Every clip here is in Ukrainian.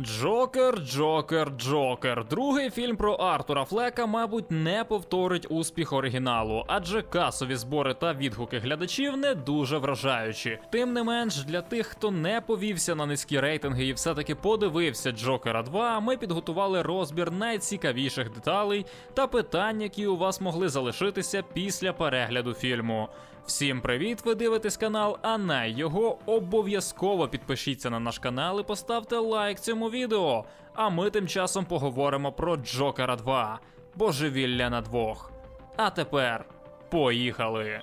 Джокер, Джокер, Джокер. Другий фільм про Артура Флека, мабуть, не повторить успіх оригіналу, адже касові збори та відгуки глядачів не дуже вражаючі. Тим не менш, для тих, хто не повівся на низькі рейтинги і все-таки подивився Джокера 2, ми підготували розбір найцікавіших деталей та питань, які у вас могли залишитися після перегляду фільму. Всім привіт! Ви дивитесь канал, а на його обов'язково підпишіться на наш канал і поставте лайк цьому відео. А ми тим часом поговоримо про Джокера 2. Божевілля на двох. А тепер поїхали!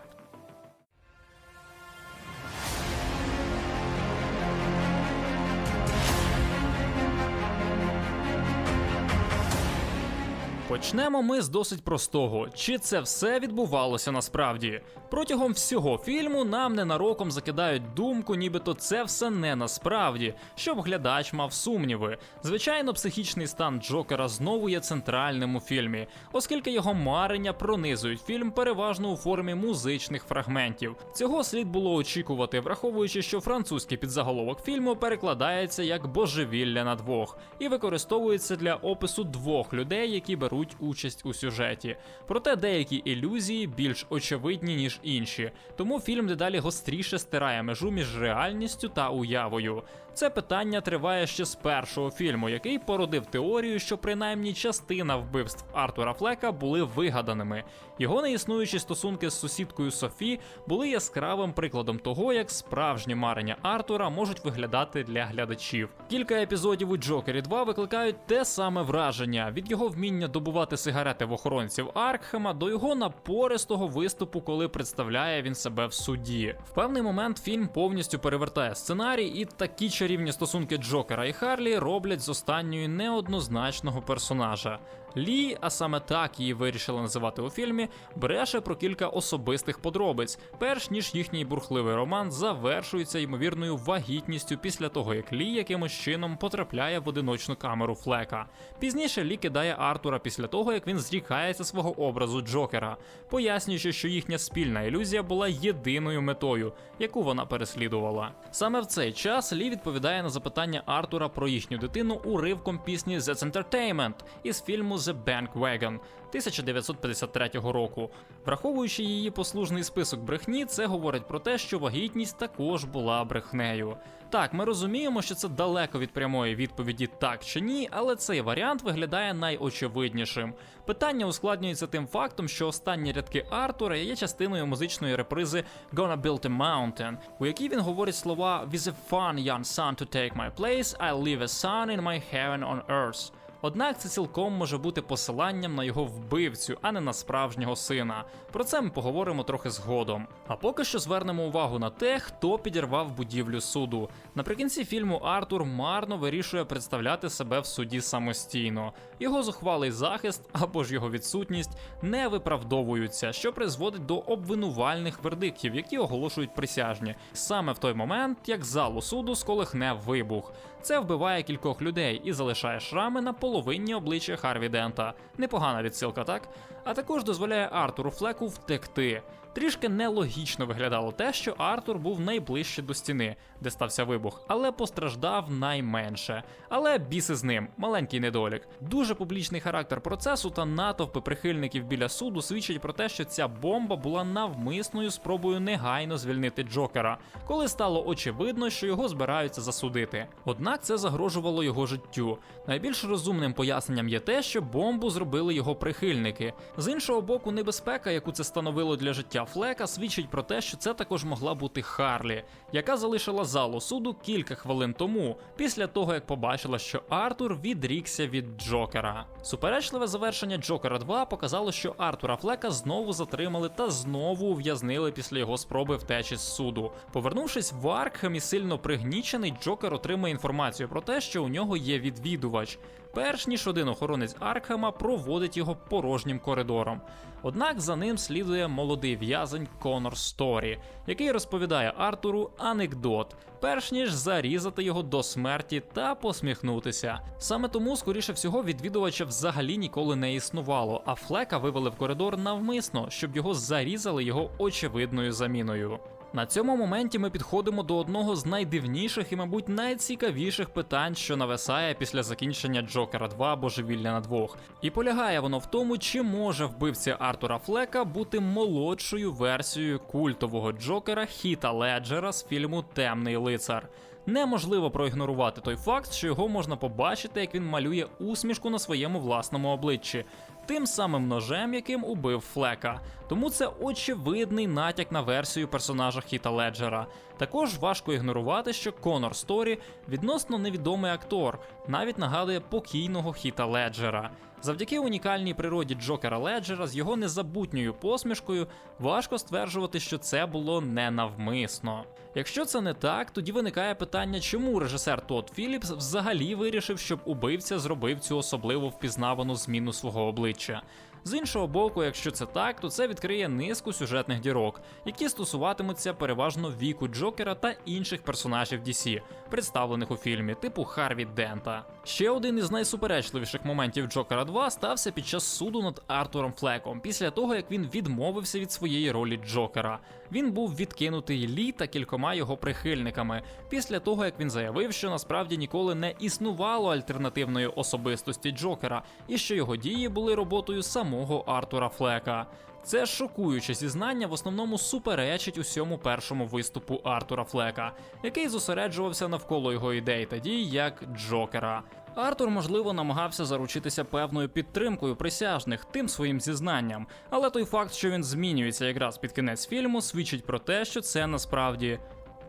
Почнемо ми з досить простого: чи це все відбувалося насправді? Протягом всього фільму нам ненароком закидають думку, нібито це все не насправді, щоб глядач мав сумніви. Звичайно, психічний стан Джокера знову є центральним у фільмі, оскільки його марення пронизують фільм переважно у формі музичних фрагментів. Цього слід було очікувати, враховуючи, що французький підзаголовок фільму перекладається як божевілля на двох і використовується для опису двох людей, які беруть участь у сюжеті. Проте деякі ілюзії більш очевидні, ніж інші, тому фільм дедалі гостріше стирає межу між реальністю та уявою. Це питання триває ще з першого фільму, який породив теорію, що принаймні частина вбивств Артура Флека були вигаданими. Його неіснуючі стосунки з сусідкою Софі були яскравим прикладом того, як справжні марення Артура можуть виглядати для глядачів. Кілька епізодів у Джокері 2 викликають те саме враження від його вміння добувати сигарети в охоронців Аркхема до його напористого виступу, коли представляє він себе в суді. В певний момент фільм повністю перевертає сценарій, і такі чарівні стосунки Джокера і Харлі роблять з останньої неоднозначного персонажа. Лі, а саме так її вирішили називати у фільмі, бреше про кілька особистих подробиць, перш ніж їхній бурхливий роман завершується ймовірною вагітністю після того, як Лі якимось чином потрапляє в одиночну камеру Флека. Пізніше Лі кидає Артура після того, як він зрікається свого образу Джокера, пояснюючи, що їхня спільна ілюзія була єдиною метою, яку вона переслідувала. Саме в цей час Лі відповідає на запитання Артура про їхню дитину уривком пісні That's Entertainment із фільму The Bandwagon 1953 року. Враховуючи її послужний список брехні, це говорить про те, що вагітність також була брехнею. Так, ми розуміємо, що це далеко від прямої відповіді так чи ні, але цей варіант виглядає найочевиднішим. Питання ускладнюється тим фактом, що останні рядки Артура є частиною музичної репризи Gonna Build a Mountain, у якій він говорить слова With a fun young son to take my place, I leave a son in my heaven on earth. Однак це цілком може бути посиланням на його вбивцю, а не на справжнього сина. Про це ми поговоримо трохи згодом. А поки що звернемо увагу на те, хто підірвав будівлю суду. Наприкінці фільму Артур марно вирішує представляти себе в суді самостійно. Його зухвалий захист або ж його відсутність не виправдовуються, що призводить до обвинувальних вердиктів, які оголошують присяжні. Саме в той момент, як залу суду сколихне вибух. Це вбиває кількох людей і залишає шрами на половині обличчя Харві Дента. Непогана відсилка, так? А також дозволяє Артуру Флеку втекти. Трішки нелогічно виглядало те, що Артур був найближче до стіни, де стався вибух, але постраждав найменше. Але біси з ним, маленький недолік. Дуже публічний характер процесу та натовпи прихильників біля суду свідчать про те, що ця бомба була навмисною спробою негайно звільнити Джокера, коли стало очевидно, що його збираються засудити. Однак це загрожувало його життю. Найбільш розумним поясненням є те, що бомбу зробили його прихильники. З іншого боку, небезпека, яку це становило для життя Флека, свідчить про те, що це також могла бути Харлі, яка залишила залу суду кілька хвилин тому, після того як побачила, що Артур відрікся від Джокера. Суперечливе завершення Джокера 2 показало, що Артура Флека знову затримали та знову ув'язнили після його спроби втечі з суду. Повернувшись в Аркхем і сильно пригнічений, Джокер отримає інформацію про те, що у нього є відвідувач. Перш ніж один охоронець Аркхема проводить його порожнім коридором. Однак за ним слідує молодий в'язень Конор Сторі, який розповідає Артуру анекдот, перш ніж зарізати його до смерті та посміхнутися. Саме тому, скоріше всього, відвідувача взагалі ніколи не існувало, а Флека вивели в коридор навмисно, щоб його зарізали його очевидною заміною. На цьому моменті ми підходимо до одного з найдивніших і, мабуть, найцікавіших питань, що нависає після закінчення Джокера 2 Божевілля на двох. І полягає воно в тому, чи може вбивця Артура Флека бути молодшою версією культового Джокера Хіта Леджера з фільму Темний лицар. Неможливо проігнорувати той факт, що його можна побачити, як він малює усмішку на своєму власному обличчі, тим самим ножем, яким убив Флека. Тому це очевидний натяк на версію персонажа Хіта Леджера. Також важко ігнорувати, що Конор Сторі відносно невідомий актор, навіть нагадує покійного Хіта Леджера. Завдяки унікальній природі Джокера Леджера з його незабутньою посмішкою важко стверджувати, що це було ненавмисно. Якщо це не так, тоді виникає питання, чому режисер Тодд Філіпс взагалі вирішив, щоб убивця зробив цю особливо впізнавану зміну свого обличчя. З іншого боку, якщо це так, то це відкриє низку сюжетних дірок, які стосуватимуться переважно віку Джокера та інших персонажів DC, представлених у фільмі, типу Харві Дента. Ще один із найсуперечливіших моментів Джокера 2 стався під час суду над Артуром Флеком, після того як він відмовився від своєї ролі Джокера. Він був відкинутий Лі та кількома його прихильниками, після того як він заявив, що насправді ніколи не існувало альтернативної особистості Джокера, і що його дії були роботою самого Артура Флека. Це шокуюче зізнання в основному суперечить усьому першому виступу Артура Флека, який зосереджувався навколо його ідей та дій як Джокера. Артур, можливо, намагався заручитися певною підтримкою присяжних тим своїм зізнанням, але той факт, що він змінюється якраз під кінець фільму, свідчить про те, що це насправді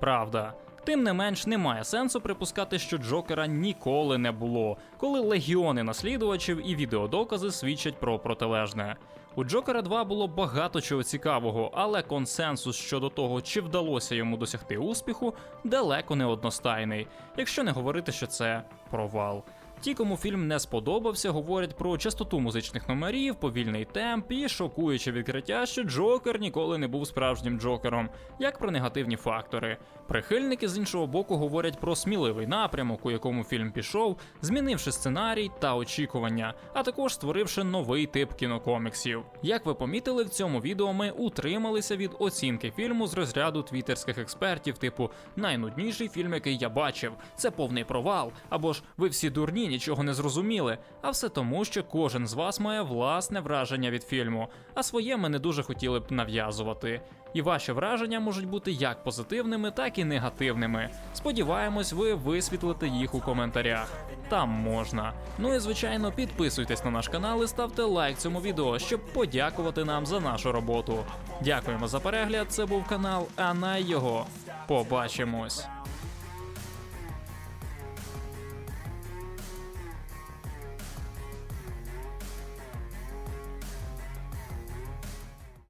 правда. Тим не менш, немає сенсу припускати, що Джокера ніколи не було, коли легіони наслідувачів і відеодокази свідчать про протилежне. У Джокера 2 було багато чого цікавого, але консенсус щодо того, чи вдалося йому досягти успіху, далеко не одностайний, якщо не говорити, що це провал. Ті, кому фільм не сподобався, говорять про частоту музичних номерів, повільний темп і шокуюче відкриття, що Джокер ніколи не був справжнім Джокером, як про негативні фактори. Прихильники з іншого боку говорять про сміливий напрямок, у якому фільм пішов, змінивши сценарій та очікування, а також створивши новий тип кінокоміксів. Як ви помітили, в цьому відео ми утрималися від оцінки фільму з розряду твіттерських експертів, типу найнудніший фільм, який я бачив, це повний провал, або ж ви всі дурні, нічого не зрозуміли. А все тому, що кожен з вас має власне враження від фільму, а своє ми не дуже хотіли б нав'язувати. І ваші враження можуть бути як позитивними, так і негативними. Сподіваємось, ви висвітлите їх у коментарях. Там можна. Ну і звичайно, підписуйтесь на наш канал і ставте лайк цьому відео, щоб подякувати нам за нашу роботу. Дякуємо за перегляд. Це був канал, а на його побачимось.